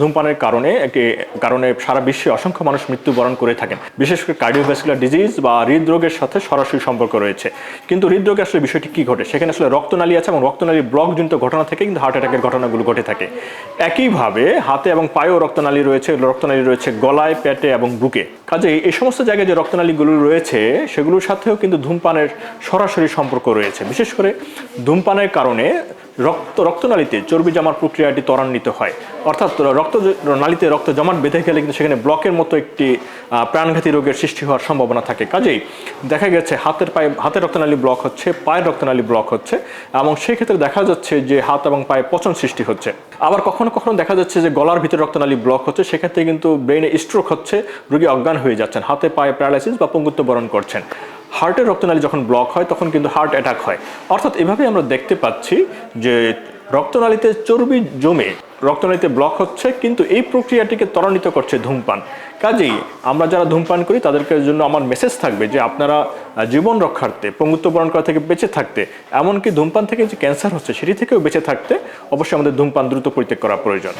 ধূমপানের কারণে একটি কারণে সারা বিশ্বে অসংখ্য মানুষ মৃত্যুবরণ করে থাকেন। বিশেষ করে কার্ডিওভ্যাসকুলার ডিজিজ বা হৃদরোগের সাথে সরাসরি সম্পর্ক রয়েছে। কিন্তু হৃদরোগে আসলে বিষয়টি কি ঘটে? সেখানে আসলে রক্তনালী আছে এবং রক্তনালী ব্লকজনিত ঘটনা থেকে কিন্তু হার্ট অ্যাটাকের ঘটনাগুলো ঘটে থাকে। একইভাবে হাতে এবং পায়েও রক্তনালী রয়েছে রক্তনালী রয়েছে গলায়, পেটে এবং বুকে। কাজেই এই সমস্ত জায়গায় যে রক্তনালীগুলো রয়েছে, সেগুলোর সাথেও কিন্তু ধূমপানের সরাসরি সম্পর্ক রয়েছে। বিশেষ করে ধূমপানের কারণে রক্ত, রক্তনালীতে চর্বি জমার প্রক্রিয়াটি ত্বরান্বিত হয়। অর্থাৎ রক্ত নালীতে রক্ত জমাট বেঁধে গেলে কিন্তু সেখানে ব্লকের মতো একটি প্রাণঘাতী রোগের সৃষ্টি হওয়ার সম্ভাবনা থাকে। কাজেই দেখা গেছে হাতের পায়ে, হাতের রক্তনালী ব্লক হচ্ছে, পায়ের রক্তনালী ব্লক হচ্ছে এবং সেই ক্ষেত্রে দেখা যাচ্ছে যে হাত এবং পায়ে পচন সৃষ্টি হচ্ছে। আবার কখনো কখনো দেখা যাচ্ছে যে গলার ভিতরে রক্তনালী ব্লক হচ্ছে, সেক্ষেত্রে কিন্তু ব্রেনে স্ট্রোক হচ্ছে, রোগী অজ্ঞান হয়ে যাচ্ছেন, হাতে পায়ে প্যারালাইসিস বা পঙ্গুত্ব বরণ করছেন। হার্টের রক্তনালী যখন ব্লক হয়, তখন কিন্তু হার্ট অ্যাটাক হয়। অর্থাৎ এভাবে আমরা দেখতে পাচ্ছি যে রক্তনালীতে চর্বি জমে রক্তনালীতে ব্লক হচ্ছে, কিন্তু এই প্রক্রিয়াটিকে ত্বরান্বিত করছে ধূমপান। কাজেই আমরা যারা ধূমপান করি, তাদেরকে জন্য আমার মেসেজ থাকবে যে আপনারা জীবন রক্ষার্থে, পঙ্গুত্ব বরণ করা থেকে বেঁচে থাকতে, এমনকি ধূমপান থেকে যে ক্যান্সার হচ্ছে, সেটি থেকেও বেঁচে থাকতে অবশ্যই আমাদের ধূমপান দ্রুত পরিত্যাগ করা প্রয়োজন।